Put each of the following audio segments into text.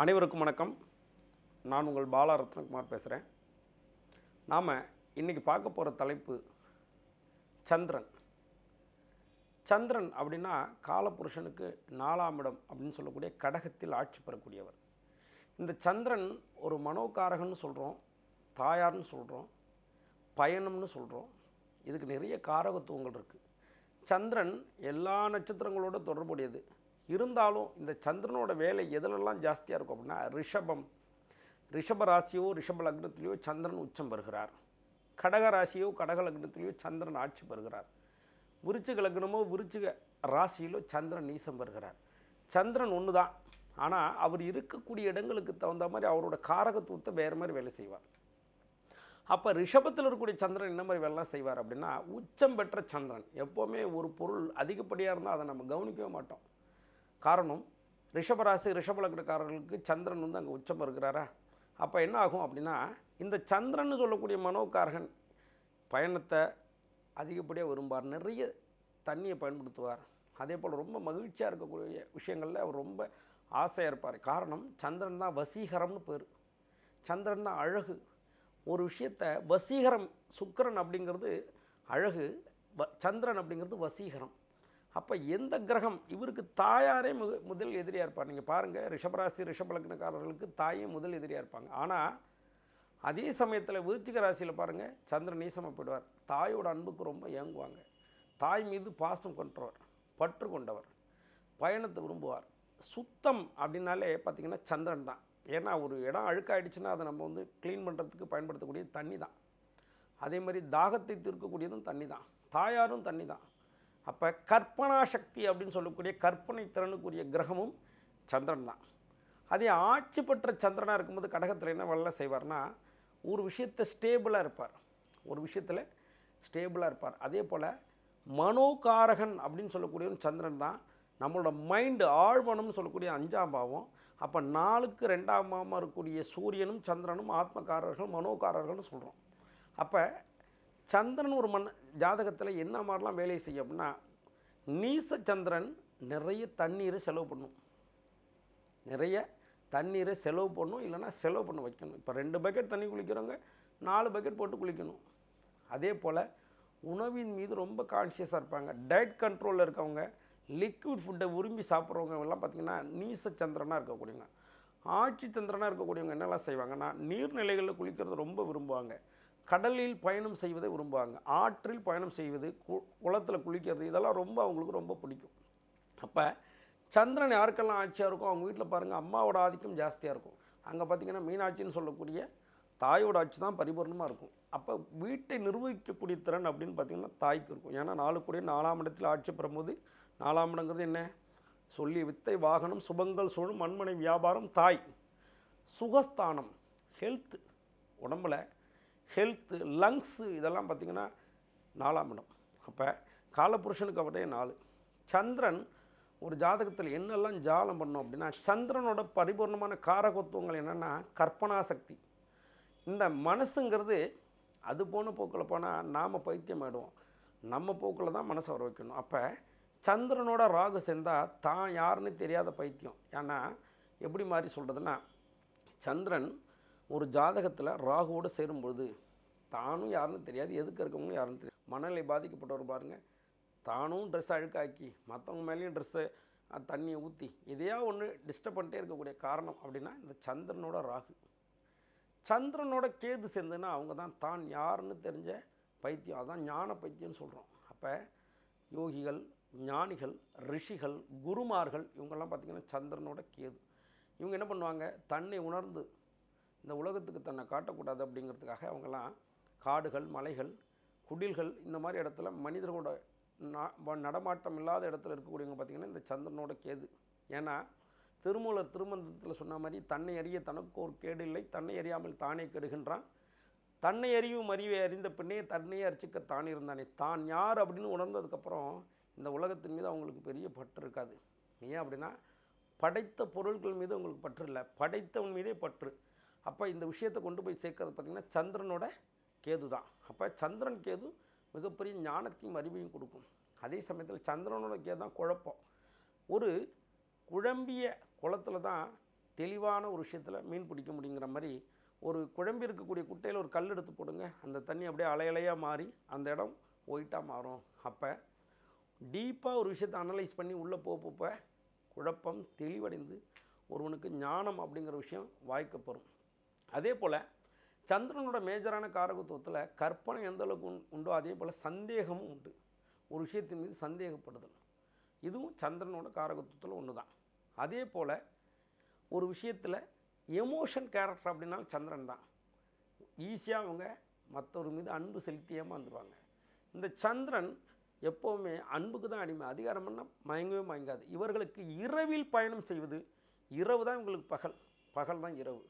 அனைவருக்கும் வணக்கம். நான் உங்கள் பாலா ரத்னகுமார் பேசுகிறேன் நாம் இன்றைக்கி பார்க்க போகிற தலைப்பு சந்திரன். சந்திரன் அப்படின்னா காலபுருஷனுக்கு நாலாம் இடம் அப்படின்னு சொல்லக்கூடிய கடகத்தில் ஆட்சி பெறக்கூடியவர். இந்த சந்திரன் ஒரு மனோகாரகன்னு சொல்கிறோம் தாயார்னு சொல்கிறோம் பயணம்னு சொல்கிறோம் இதுக்கு நிறைய காரகத்துவங்கள் இருக்குது சந்திரன் எல்லா நட்சத்திரங்களோட தொடர்புடையது. இருந்தாலும் இந்த சந்திரனோட வேலை எதிலெல்லாம் ஜாஸ்தியாக இருக்கும் அப்படின்னா ரிஷபம். ரிஷப ராசியோ ரிஷப லக்னத்திலேயோ சந்திரன் உச்சம் பெறுகிறார். கடக ராசியோ கடக லக்னத்திலேயோ சந்திரன் ஆட்சி பெறுகிறார். விருச்சிக லக்னமோ விருச்சிக ராசியிலோ சந்திரன் நீசம் பெறுகிறார். சந்திரன் ஒன்று தான் ஆனால் அவர் இருக்கக்கூடிய இடங்களுக்கு தகுந்த மாதிரி அவரோட காரகத்துவத்தை வேறு மாதிரி வேலை செய்வார். அப்போ ரிஷபத்தில் இருக்கக்கூடிய சந்திரன் என்ன மாதிரி வேலைலாம் செய்வார் அப்படின்னா உச்சம் பெற்ற சந்திரன். எப்போவுமே ஒரு பொருள் அதிகப்படியாக இருந்தால் அதை நம்ம கவனிக்கவே மாட்டோம். காரணம் ரிஷபராசி ரிஷபலக்கணக்காரர்களுக்கு சந்திரன் வந்து அங்கே உச்சம் இருக்கிறாரா? அப்போ என்ன ஆகும் அப்படின்னா இந்த சந்திரன் சொல்லக்கூடிய மனோகாரகன் பயணத்தை அதிகப்படியாக விரும்பார் நிறைய தண்ணியை பயன்படுத்துவார். அதே போல் ரொம்ப மகிழ்ச்சியாக இருக்கக்கூடிய விஷயங்களில் அவர் ரொம்ப ஆசையாக இருப்பார். காரணம் சந்திரன் தான் வசீகரம்னு பேர். சந்திரன் தான் அழகு. ஒரு விஷயத்தை வசீகரம் சுக்கிரன் அப்படிங்கிறது அழகு வ- சந்திரன் அப்படிங்கிறது வசீகரம். அப்போ எந்த கிரகம்? இவருக்கு தாயாரே மு முதல் எதிரியாக இருப்பார். நீங்கள் பாருங்கள் ரிஷபராசி ரிஷபலக்னக்காரர்களுக்கு தாயே முதல் எதிரியாக இருப்பாங்க. ஆனால் அதே சமயத்தில் விருச்சிக ராசியில் பாருங்கள் சந்திரன் நீசமாக போயிடுவார். தாயோட அன்புக்கு ரொம்ப ஏங்குவாங்க. தாய் மீது பாசம் கொண்டவர் பற்று கொண்டவர் பயணத்தை விரும்புவார். சுத்தம் அப்படின்னாலே பார்த்திங்கன்னா சந்திரன் தான். ஏன்னா ஒரு இடம் அழுக்காயிடுச்சுன்னா அதை நம்ம வந்து க்ளீன் பண்ணுறதுக்கு பயன்படுத்தக்கூடிய தண்ணி தான். அதே மாதிரி தாகத்தை தீர்க்கக்கூடியதும் தண்ணி தான். தாயாரும் தண்ணி தான். அப்போ கற்பனா சக்தி அப்படின்னு சொல்லக்கூடிய கற்பனை திறனுக்குரிய கிரகமும் சந்திரன் தான். அதே ஆட்சி பெற்ற சந்திரனாக இருக்கும்போது கடகத்தில் என்ன வேலை செய்வார்னா ஒரு விஷயத்தை ஸ்டேபிளாக இருப்பார். ஒரு விஷயத்தில் ஸ்டேபிளாக இருப்பார். அதே போல் மனோகாரகன் அப்படின்னு சொல்லக்கூடியவன் சந்திரன் தான். நம்மளோட மைண்டு ஆழ்மனம்னு சொல்லக்கூடிய அஞ்சாம் பாவம். அப்போ நாளுக்கு ரெண்டாம் பாவமாக இருக்கக்கூடிய சூரியனும் சந்திரனும் ஆத்மக்காரர்கள் மனோகாரர்கள்னு சொல்கிறோம் அப்போ சந்திரன் ஒரு மண் ஜாதகத்தில் என்ன மாதிரிலாம் வேலையை செய்யும் அப்படின்னா நீச சந்திரன் நிறைய தண்ணீரை செலவு பண்ணும். நிறைய தண்ணீரை செலவு பண்ணும் இல்லைன்னா செலவு பண்ண வைக்கணும். இப்போ ரெண்டு பக்கெட் தண்ணி குளிக்கிறவங்க நாலு பக்கெட் போட்டு குளிக்கணும். அதே போல் உணவின் மீது ரொம்ப கான்ஷியஸாக இருப்பாங்க. டயட் கண்ட்ரோலில் இருக்கவங்க லிக்விட் ஃபுட்டை விரும்பி சாப்பிட்றவங்க எல்லாம் பார்த்திங்கன்னா நீச சந்திரனாக இருக்கக்கூடியவங்க. ஆட்சி சந்திரனாக இருக்கக்கூடியவங்க என்னெல்லாம் செய்வாங்கன்னா நீர்நிலைகளில் குளிக்கிறது ரொம்ப விரும்புவாங்க. கடலில் பயணம் செய்வதை விரும்புவாங்க. ஆற்றில் பயணம் செய்வது கு குளத்தில் குளிக்கிறது இதெல்லாம் ரொம்ப அவங்களுக்கு ரொம்ப பிடிக்கும். அப்போ சந்திரன் யாருக்கெல்லாம் ஆட்சியாக இருக்கும் அவங்க வீட்டில் பாருங்கள் அம்மாவோட ஆதிக்கம் ஜாஸ்தியாக இருக்கும். அங்கே பார்த்தீங்கன்னா மீனாட்சின்னு சொல்லக்கூடிய தாயோட ஆட்சி தான் பரிபூர்ணமாக இருக்கும். அப்போ வீட்டை நிர்வகிக்கக்கூடிய திறன் அப்படின்னு பார்த்தீங்கன்னா தாய்க்கு இருக்கும். ஏன்னா நாலு கூடிய நாலாம் இடத்தில் ஆட்சி பெறும்போது நாலாம் இடங்கிறது என்ன? சொல்லி வித்தை வாகனம் சுபங்கள் சூழும் மண்மனை வியாபாரம் தாய். சுகஸ்தானம் ஹெல்த்து உடம்புல ஹெல்த்து லங்ஸு இதெல்லாம் பார்த்திங்கன்னா நாலாம் இடம். அப்போ காலபுருஷனுக்கு அப்படியே நாலு. சந்திரன் ஒரு ஜாதகத்தில் என்னெல்லாம் ஜாலம் பண்ணோம் அப்படின்னா சந்திரனோட பரிபூர்ணமான காரகத்துவங்கள் என்னென்னா கற்பனா சக்தி இந்த மனசுங்கிறது அது போன போக்கில் போனால் நாம் பைத்தியம் ஆகிடுவோம் நம்ம போக்கில் தான் மனசை வர வைக்கணும். அப்போ சந்திரனோட ராகு சேர்ந்தால் தான் யாருன்னு தெரியாத பைத்தியம். ஏன்னா எப்படி மாதிரி சொல்கிறதுன்னா சந்திரன் ஒரு ஜாதகத்தில் ராகுவோடு சேரும்பொழுது தானும் யாருன்னு தெரியாது எதுக்கு இருக்கவங்களும் யாருன்னு தெரியாது. மனநிலை பாதிக்கப்பட்டவர் பாருங்கள் தானும் ட்ரெஸ் அழுக்காக்கி மற்றவங்க மேலேயும் ட்ரெஸ்ஸை தண்ணியை ஊற்றி எதையா ஒன்று டிஸ்டர்ப் பண்ணிட்டே இருக்கக்கூடிய காரணம் அப்படின்னா இந்த சந்திரனோட ராகு. சந்திரனோட கேது சேர்ந்துன்னா அவங்க தான் தான் யாருன்னு தெரிஞ்ச பைத்தியம். அதான் ஞான பைத்தியம்னு சொல்கிறோம் அப்போ யோகிகள் ஞானிகள் ரிஷிகள் குருமார்கள் இவங்கெல்லாம் பார்த்திங்கன்னா சந்திரனோட கேது. இவங்க என்ன பண்ணுவாங்க? தன்னை உணர்ந்து இந்த உலகத்துக்கு தன்னை காட்டக்கூடாது அப்படிங்கிறதுக்காக அவங்கெல்லாம் காடுகள் மலைகள் குடில்கள் இந்த மாதிரி இடத்துல மனிதர்களோட வ- நடமாட்டம் இல்லாத இடத்துல இருக்கக்கூடியவங்க பார்த்திங்கன்னா இந்த சந்திரனோட கேது. ஏன்னா திருமூலர் திருமந்தத்தில் சொன்ன மாதிரி தன்னை அறிய தனக்கு ஒரு கேடு இல்லை தன்னை அறியாமல் தானே கெடுகின்றான். தன்னை அறியும் அறிவை அறிந்த பின்னே தன்னையே அரிச்சிக்க தான் இருந்தானே. தான் யார் அப்படின்னு உணர்ந்ததுக்கப்புறம் இந்த உலகத்தின் மீது அவங்களுக்கு பெரிய பற்று இருக்காது. ஏன் அப்படின்னா படைத்த பொருட்கள் மீது அவங்களுக்கு பற்று இல்லை. படைத்தவன் மீதே பற்று. அப்போ இந்த விஷயத்தை கொண்டு போய் சேர்க்கறது பார்த்திங்கன்னா சந்திரனோட கேது தான் அப்போ சந்திரன் கேது மிகப்பெரிய ஞானத்தையும் அறிவையும் கொடுக்கும். அதே சமயத்தில் சந்திரனோட கேது தான் குழப்பம். ஒரு குழம்பிய குளத்தில் தான் தெளிவான ஒரு விஷயத்தில் மீன் பிடிக்க முடியுங்கிற மாதிரி ஒரு குழம்பி இருக்கக்கூடிய குட்டையில் ஒரு கல் எடுத்து போடுங்க. அந்த தண்ணி அப்படியே அலையலையாக மாறி அந்த இடம் ஒயிட்டாக மாறும். அப்போ டீப்பாக ஒரு விஷயத்தை அனலைஸ் பண்ணி உள்ளே போக போக குழப்பம் தெளிவடைந்து ஒருவனுக்கு ஞானம் அப்படிங்கிற விஷயம் வாய்க்கப்பெறும். அதே போல் சந்திரனோட மேஜரான காரகத்துவத்தில் கற்பனை எந்த அளவுக்கு உண்- உண்டோ அதே போல் சந்தேகமும் உண்டு. ஒரு விஷயத்தின் மீது சந்தேகப்படுதல். இதுவும் சந்திரனோட காரகத்துவத்தில் ஒன்று தான் அதே போல் ஒரு விஷயத்தில் எமோஷன் கேரக்டர் அப்படின்னாலும் சந்திரன் தான். ஈஸியாக அவங்க மற்றவர் மீது அன்பு செலுத்தி ஏமாந்துருவாங்க இந்த சந்திரன் எப்போவுமே அன்புக்கு தான் அடிமை. அதிகாரம் மயங்கவே மயங்காது. இவர்களுக்கு இரவில் பயணம் செய்வது இரவு தான் இவங்களுக்கு பகல். பகல் தான் இரவு.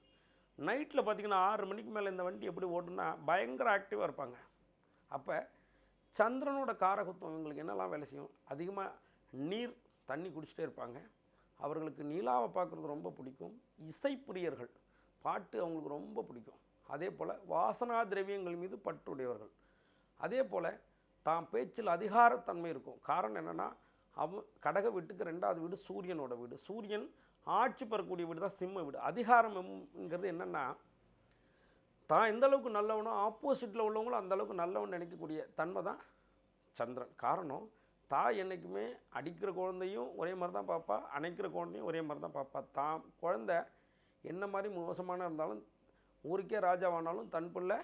நைட்டில் பார்த்தீங்கன்னா ஆறு மணிக்கு மேலே இந்த வண்டி எப்படி ஓடுனா பயங்கர ஆக்டிவாக இருப்பாங்க. அப்போ சந்திரனோட காரகத்துவம் இவங்களுக்கு என்னெல்லாம் வேலை செய்யும்? அதிகமாக நீர் தண்ணி குடிச்சிட்டே இருப்பாங்க. அவர்களுக்கு நிலாவை பார்க்குறது ரொம்ப பிடிக்கும். இசைப்பிரியர்கள் பாட்டு அவங்களுக்கு ரொம்ப பிடிக்கும். அதே போல் வாசனா திரவியங்கள் மீது பற்றுடையவர்கள். அதே போல் தாம் பேச்சில் அதிகாரத்தன்மை இருக்கும். காரணம் என்னென்னா அவ கடக வீட்டுக்கு ரெண்டாவது வீடு சூரியனோட வீடு. சூரியன் ஆட்சி பெறக்கூடிய வீடு தான் சிம்ம வீடு. அதிகாரம்ங்கிறது என்னென்னா தான் எந்த அளவுக்கு நல்லவனோ ஆப்போசிட்டில் உள்ளவங்களும் அந்த அளவுக்கு நல்லவன் நினைக்கக்கூடிய தன்மை தான் சந்திரன். காரணம் தாய் என்றைக்குமே அடிக்கிற குழந்தையும் ஒரே மாதிரி தான் பார்ப்பா அணைக்கிற குழந்தையும் ஒரே மாதிரி தான் பார்ப்பா தான் குழந்தை என்ன மாதிரி மோசமான இருந்தாலும் ஊருக்கே ராஜாவானாலும் தன் பிள்ளை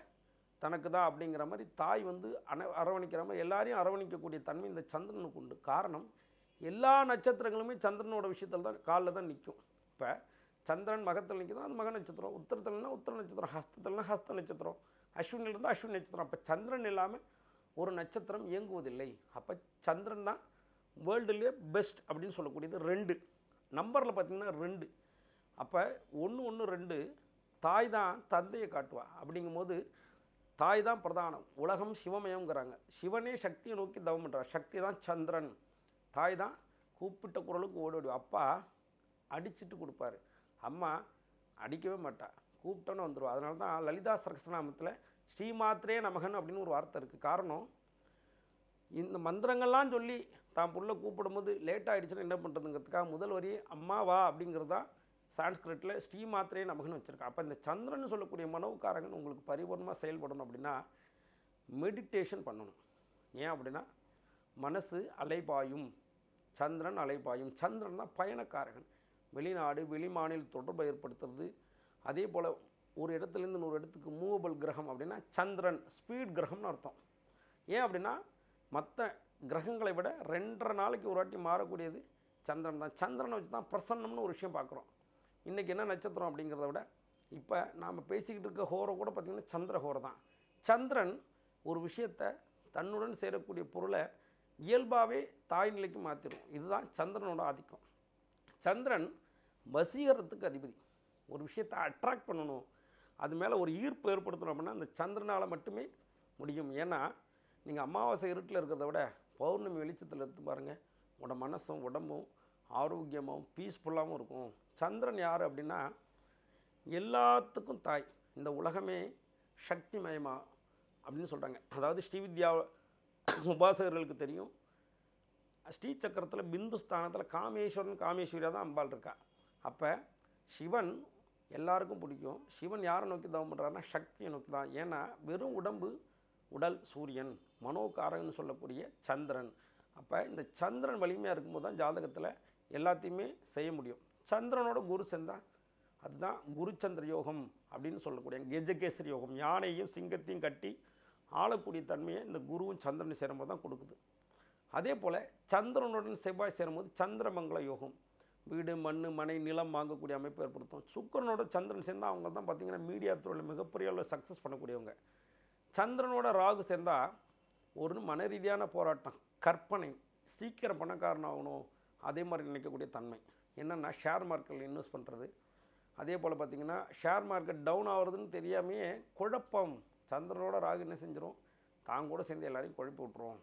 தனக்கு தான் அப்படிங்கிற மாதிரி தாய் வந்து அண அரவணைக்கிற மாதிரி எல்லாரையும் அரவணைக்கக்கூடிய தன்மை இந்த சந்திரனுக்கு உண்டு. காரணம் எல்லா நட்சத்திரங்களுமே சந்திரனோட விஷயத்தில் தான் காலில் தான் நிற்கும் இப்போ சந்திரன் மகத்தில் நிற்கிறதா அது மக நட்சத்திரம். உத்தரத்துலனா உத்தர நட்சத்திரம். ஹஸ்தத்துலனா ஹஸ்த நட்சத்திரம். அஸ்வினில் இருந்தால் அஸ்வின் நட்சத்திரம். அப்போ சந்திரன் இல்லாமல் ஒரு நட்சத்திரம் இயங்குவதில்லை. அப்போ சந்திரன் தான் வேர்ல்டுலேயே பெஸ்ட் அப்படின்னு சொல்லக்கூடியது ரெண்டு. நம்பரில் பார்த்தீங்கன்னா ரெண்டு. அப்போ ஒன்று ஒன்று ரெண்டு தாய் தான் தந்தையை காட்டுவா. அப்படிங்கும்போது தாய் தான் பிரதானம் உலகம் சிவமயங்கிறாங்க சிவனே சக்தியை நோக்கி தவம் பண்ணுறார் சக்தி தான் சந்திரன். தாய் தான் கூப்பிட்ட குரலுக்கு ஓடி அப்பா அடிச்சிட்டு கொடுப்பாரு. அம்மா அடிக்கவே மாட்டா. கூப்பிட்டோன்னு வந்துடுவா அதனால தான் லலிதா சரஸ்நாமத்தில் ஸ்ரீமாத்ரே நமகன் அப்படின்னு ஒரு வார்த்தை இருக்குது காரணம் இந்த மந்திரங்கள்லாம் சொல்லி தான் புள்ள கூப்பிடும்போது லேட் ஆகிடுச்சுன்னா என்ன பண்ணுறதுங்கிறதுக்காக முதல் வரி அம்மாவா அப்படிங்கிறது தான் சான்ஸ்கிரிட்டில் ஸ்ரீமாத்திரே நமக்குன்னு வச்சுருக்கேன் அப்போ இந்த சந்திரன் சொல்லக்கூடிய மனவுக்காரங்கன்னு உங்களுக்கு பரிபூர்ணமாக செயல்படணும் அப்படின்னா மெடிடேஷன் பண்ணணும். ஏன் அப்படின்னா மனசு அலைபாயும் சந்திரன் அலைபாயும். சந்திரன் தான் பயணக்காரகன். வெளிநாடு வெளி மாநில தொடர்பை ஏற்படுத்துறது. அதே போல் ஒரு இடத்துலேருந்து இன்னொரு இடத்துக்கு மூவபிள் கிரகம் அப்படின்னா சந்திரன் ஸ்பீட் கிரகம்னு அர்த்தம். ஏன் அப்படின்னா மற்ற கிரகங்களை விட ரெண்டரை நாளைக்கு ஒரு வாட்டி மாறக்கூடியது சந்திரன் தான். சந்திரனை வச்சு தான் பிரசன்னம்னு ஒரு விஷயம் பார்க்குறோம். இன்றைக்கி என்ன நட்சத்திரம் அப்படிங்கிறத விட இப்போ நாம் பேசிக்கிட்டு இருக்க ஹோரை கூட பார்த்திங்கன்னா சந்திர ஹோரை தான். சந்திரன் ஒரு விஷயத்தை தன்னுடன் சேரக்கூடிய பொருளை இயல்பாகவே தாய் நிலைக்கு மாற்றிடும் இதுதான் சந்திரனோட ஆதிக்கம். சந்திரன் வசீகரத்துக்கு அதிபதி. ஒரு விஷயத்தை அட்ராக்ட் பண்ணணும். அது மேலே ஒரு ஈர்ப்பு ஏற்படுத்தணும் அப்படின்னா அந்த சந்திரனால் மட்டுமே முடியும். ஏன்னா நீங்கள் அமாவாசை இருட்டில் இருக்கிறத விட பௌர்ணமி வெளிச்சத்தில் எடுத்து பாருங்கள் உட மனசும் உடம்பும் ஆரோக்கியமாகவும் பீஸ்ஃபுல்லாகவும் இருக்கும். சந்திரன் யார் அப்படின்னா எல்லாத்துக்கும் தாய். இந்த உலகமே சக்திமயமா அப்படின்னு சொல்கிறாங்க அதாவது ஸ்ரீவித்யா உபாசகர்களுக்கு தெரியும். ஸ்ரீ சக்கரத்தில் பிந்துஸ்தானத்தில் காமேஸ்வரன் காமேஸ்வரியாக தான் அம்பாள் இருக்கா. அப்போ சிவன் எல்லாருக்கும் பிடிக்கும். சிவன் யாரை நோக்கி தவம் பண்ணுறாருன்னா சக்தியை நோக்கி தான். ஏன்னா வெறும் உடம்பு உடல் சூரியன் மனோகாரகன்னு சொல்லக்கூடிய சந்திரன். அப்போ இந்த சந்திரன் வலிமையாக இருக்கும்போது தான் ஜாதகத்தில் எல்லாத்தையுமே செய்ய முடியும். சந்திரனோட குரு சேர்ந்தா அதுதான் குருச்சந்திர யோகம் அப்படின்னு சொல்லக்கூடிய கெஜகேசரி யோகம். யானையும் சிங்கத்தையும் கட்டி ஆளக்கூடிய தன்மையை இந்த குருவும் சந்திரன் சேரும்போது தான் கொடுக்குது. அதே போல் சந்திரனுடன் செவ்வாய் சேரும்போது சந்திரமங்கல யோகம். வீடு மண் மனை நிலம் வாங்கக்கூடிய அமைப்பு ஏற்படுத்தும். சுக்கிரனோட சந்திரன் சேர்ந்தால் அவங்க தான் பார்த்திங்கன்னா மீடியா துறையில் மிகப்பெரிய அளவில் சக்ஸஸ் பண்ணக்கூடியவங்க. சந்திரனோட ராகு சேர்ந்தால் ஒரு மன ரீதியான போராட்டம் கற்பனை சீக்கிரம் பணக்காரன் ஆகணும் அதே மாதிரி நினைக்கக்கூடிய தன்மை. என்னென்னா ஷேர் மார்க்கெட்டில் இன்வெஸ்ட் பண்ணுறது அதே போல் பார்த்திங்கன்னா ஷேர் மார்க்கெட் டவுன் ஆகுறதுன்னு தெரியாமையே குழப்பம். சந்திரனோட ராகு என்ன செஞ்சிடும் தான் கூட சேர்ந்து எல்லாரையும் குழப்பி விட்ருவோம்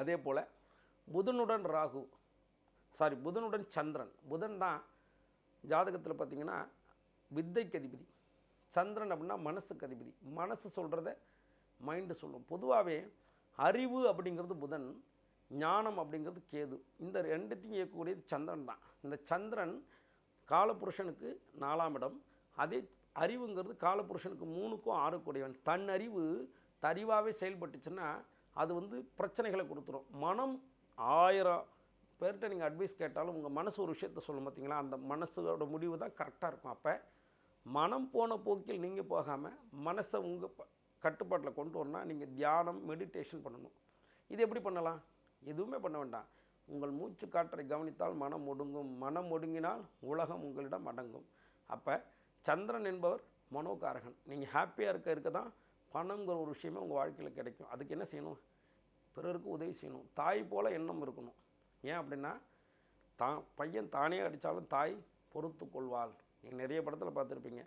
அதே போல் புதனுடன் ராகு சாரி புதனுடன் சந்திரன். புதன் தான் ஜாதகத்தில் பார்த்திங்கன்னா வித்தைக்கு அதிபதி. சந்திரன் அப்படின்னா மனசுக்கு அதிபதி. மனசு சொல்கிறத மைண்டு சொல்லும். பொதுவாகவே அறிவு அப்படிங்கிறது புதன். ஞானம் அப்படிங்கிறது கேது. இந்த ரெண்டுத்தையும் இயக்கக்கூடியது சந்திரன் தான். இந்த சந்திரன் காலபுருஷனுக்கு நாலாம் இடம். அதே அறிவுங்கிறது காலபுருஷனுக்கு மூணுக்கும் ஆறுக்குடையவன் தன் அறிவு தறிவாகவே செயல்பட்டுச்சுன்னா அது வந்து பிரச்சனைகளை கொடுத்துரும். மனம் ஆயிரம் பேர்கிட்ட நீங்கள் அட்வைஸ் கேட்டாலும் உங்கள் மனசு ஒரு விஷயத்த சொல்லும் பார்த்தீங்களா அந்த மனசோட முடிவு தான் கரெக்டாக இருக்கும். அப்போ மனம் போன போக்கில் நீங்கள் போகாமல் மனசை உங்கள் கட்டுப்பாட்டில் கொண்டு வரணும்னா நீங்கள் தியானம் மெடிடேஷன் பண்ணணும். இது எப்படி பண்ணலாம்? எதுவுமே பண்ண வேண்டாம். உங்கள் மூச்சு காற்றை கவனித்தால் மனம் ஒடுங்கும். மனம் ஒடுங்கினால் உலகம் உங்களிடம் அடங்கும். அப்போ சந்திரன் என்பவர் மனோகாரகன். நீங்கள் ஹாப்பியாக இருக்க இருக்க தான் பணங்கிற ஒரு விஷயமே உங்கள் வாழ்க்கையில் கிடைக்கும். அதுக்கு என்ன செய்யணும்? பிறருக்கு உதவி செய்யணும். தாய் போல் எண்ணம் இருக்கணும். ஏன் அப்படின்னா தான் பையன் தானே அடித்தாலும் தாய் பொறுத்து கொள்வாள். நீங்கள் நிறைய படத்தில் பார்த்துருப்பீங்க.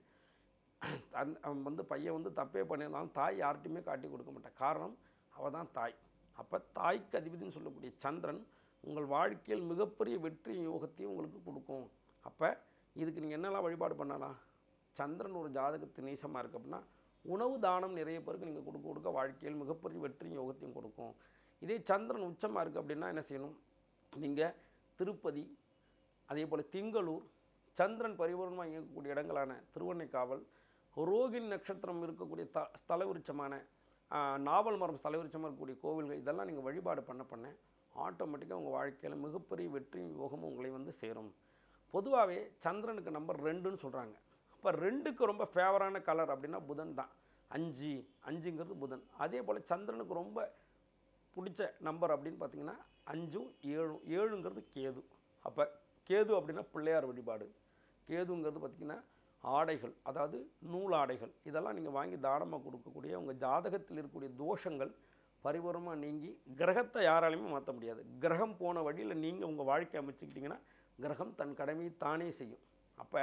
அந்த அவன் வந்து பையன் வந்து தப்பே பண்ணியிருந்தாலும் தாய் யார்கிட்டையுமே காட்டி கொடுக்க மாட்டான் காரணம் அவள் தான் தாய். அப்போ தாய்க்கு அதிபதினு சொல்லக்கூடிய சந்திரன் உங்கள் வாழ்க்கையில் மிகப்பெரிய வெற்றி யோகத்தையும் உங்களுக்கு கொடுக்கும். அப்போ இதுக்கு நீங்கள் என்னெல்லாம் வழிபாடு பண்ணலாம்? சந்திரன் ஒரு ஜாதகத்து நீசமாக இருக்குது அப்படின்னா உணவு தானம் நிறைய பேருக்கு நீங்கள் கொடுக்க கொடுக்க வாழ்க்கையில் மிகப்பெரிய வெற்றியும் யோகத்தையும் கொடுக்கும். இதே சந்திரன் உச்சமாக இருக்குது அப்படின்னா என்ன செய்யணும்? நீங்கள் திருப்பதி அதே போல் திங்களூர் சந்திரன் பரிபூர்ணமாக இயங்கக்கூடிய இடங்களான திருவண்ணைக்காவல் ரோகிணி நட்சத்திரம் இருக்கக்கூடிய த ஸ்தலவிருச்சமான நாவல் மரம் ஸ்தலவிருச்சமாக இருக்கக்கூடிய கோவில்கள் இதெல்லாம் நீங்கள் வழிபாடு பண்ண பண்ண ஆட்டோமேட்டிக்காக உங்கள் வாழ்க்கையில் மிகப்பெரிய வெற்றியும் யோகமும் உங்களை வந்து சேரும். பொதுவாகவே சந்திரனுக்கு நம்பர் ரெண்டுன்னு சொல்கிறாங்க அப்போ ரெண்டுக்கு ரொம்ப ஃபேவரான கலர் அப்படின்னா புதன் தான். அஞ்சு அஞ்சுங்கிறது புதன். அதே போல் சந்திரனுக்கு ரொம்ப பிடிச்ச நம்பர் அப்படின்னு பார்த்தீங்கன்னா அஞ்சும் ஏழும். ஏழுங்கிறது கேது. அப்போ கேது அப்படின்னா பிள்ளையார் வழிபாடு. கேதுங்கிறது பார்த்திங்கன்னா ஆடைகள் அதாவது நூல் ஆடைகள் இதெல்லாம் நீங்கள் வாங்கி தானமாக கொடுக்கக்கூடிய உங்கள் ஜாதகத்தில் இருக்கக்கூடிய தோஷங்கள் பரிபூர்ணமாக நீங்கி கிரகத்தை யாராலையுமே மாற்ற முடியாது. கிரகம் போன வழியில் நீங்கள் உங்கள் வாழ்க்கை அமைச்சுக்கிட்டிங்கன்னா கிரகம் தன் கடமையை தானே செய்யும். அப்போ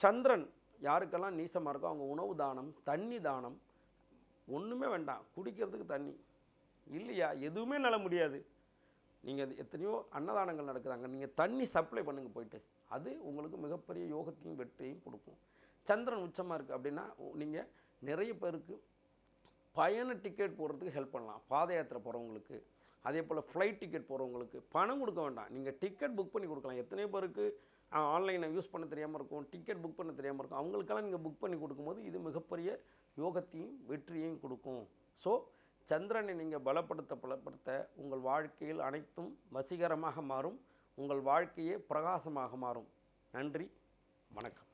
சந்திரன் யாருக்கெல்லாம் நீசமாக இருக்கோ அவங்க உணவு தானம் தண்ணி தானம் ஒன்றுமே வேண்டாம். குடிக்கிறதுக்கு தண்ணி. இல்லையா? எதுவுமே நல முடியாது. நீங்கள் எத்தனையோ அன்னதானங்கள் நடக்குதாங்க நீங்கள் தண்ணி சப்ளை பண்ணுங்கள் போயிட்டு. அது உங்களுக்கு மிகப்பெரிய யோகத்தையும் வெற்றியையும் கொடுக்கும். சந்திரன் உச்சமாக இருக்குது அப்படின்னா நீங்கள் நிறைய பேருக்கு பயண டிக்கெட் போடுறதுக்கு ஹெல்ப் பண்ணலாம். பாத யாத்திரை போகிறவங்களுக்கு அதே போல் ஃப்ளைட் டிக்கெட் போகிறவங்களுக்கு பணம் கொடுக்க வேண்டாம். நீங்கள் டிக்கெட் புக் பண்ணி கொடுக்கலாம். எத்தனையோ பேருக்கு ஆன்லைனை யூஸ் பண்ண தெரியாமல் இருக்கும் டிக்கெட் புக் பண்ண தெரியாமல் இருக்கும். அவங்களுக்கெல்லாம் நீங்கள் புக் பண்ணி கொடுக்கும்போது இது மிகப்பெரிய யோகத்தையும் வெற்றியையும் கொடுக்கும். ஸோ சந்திரனை நீங்கள் பலப்படுத்த பலப்படுத்த உங்கள் வாழ்க்கையில் அனைத்தும் வசீகரமாக மாறும். உங்கள் வாழ்க்கையே பிரகாசமாக மாறும். நன்றி. வணக்கம்.